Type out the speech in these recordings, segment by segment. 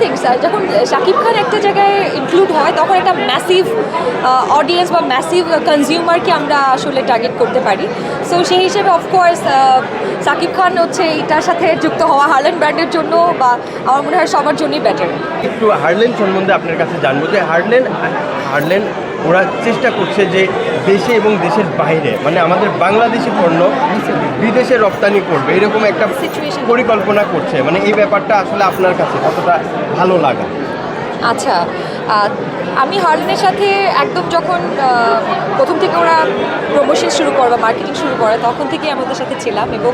Things যখন শাকিব খান একটা জায়গায় ইনক্লুড হয়, তখন একটা ম্যাসিভ অডিয়েন্স বা ম্যাসিভ কনজিউমারকে আমরা আসলে টার্গেট করতে পারি। সো সেই হিসেবে অফকোর্স শাকিব খান হচ্ছে এটার সাথে যুক্ত হওয়া হার্লেন ব্র্যান্ডের জন্য বা আমার মনে হয় সবার জন্যই বেটার একটু হার্লেন সম্বন্ধে আপনার কাছে জানব যে হার্লেন হার্লেন ওরা চেষ্টা করছে যে দেশে এবং দেশের বাইরে মানে আমাদের বাংলাদেশি পণ্য বিদেশে রপ্তানি করবে এরকম একটা. পরিকল্পনা করছে মানে এই ব্যাপারটা আসলে আপনার কাছে কতটা ভালো লাগা আচ্ছা আমি হার্লেনের সাথে একদম যখন প্রথম থেকে ওরা প্রমোশন শুরু করে বা মার্কেটিং শুরু করে তখন থেকে আমি ওদের সাথে ছিলাম এবং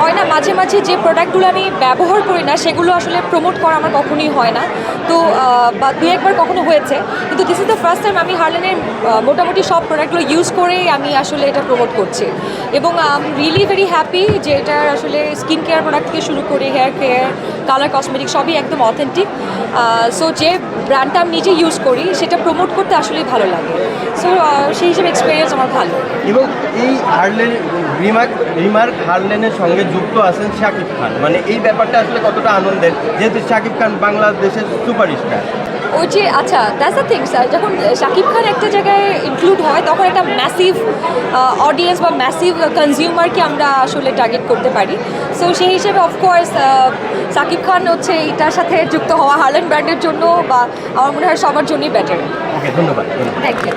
হয় না, মাঝে মাঝে যে প্রোডাক্টগুলো আমি ব্যবহার করি না, সেগুলো আসলে প্রমোট করা আমার কখনোই হয় না। তো বা দু একবার কখনো হয়েছে, কিন্তু this is the first time আমি হারলেনের মোটামুটি সব প্রোডাক্টগুলো ইউজ করেই আমি আসলে এটা প্রমোট করছি। এবং আই রিয়েলি ভেরি হ্যাপি যে এটা আসলে স্কিন কেয়ার প্রোডাক্ট থেকে শুরু করি হেয়ার কেয়ার কালার কসমেটিক সবই একদম অথেন্টিক সো যে ব্র্যান্ডটা আমি নিজে ইউজ করি, সেটা প্রমোট করতে আসলেই ভালো লাগে। সো সেই হিসেবে এক্সপিরিয়েন্স আমার ভালো। এবং এই হার্লেন, রিমার্ক রিমার্ক হার্লেনের সঙ্গে যুক্ত আছেন শাকিব খান। মানে এই ব্যাপারটা আসলে কতটা আনন্দের, যেহেতু শাকিব খান বাংলাদেশের সুপারস্টার ওই যে আচ্ছা দ্যাটস দ্য থিংস যখন শাকিব খান একটা জায়গায় ইনক্লুড হয় তখন একটা ম্যাসিভ অডিয়েন্স বা ম্যাসিভ কনজিউমারকে আমরা আসলে টার্গেট করতে পারি। সো সেই হিসেবে অফকোর্স শাকিব খান হচ্ছে এটার সাথে যুক্ত হওয়া হার্লেন ব্র্যান্ডের জন্য বা আমার মনে হয় সবার জন্যই বেটার ওকে ধন্যবাদ ধন্যবাদ। Thank you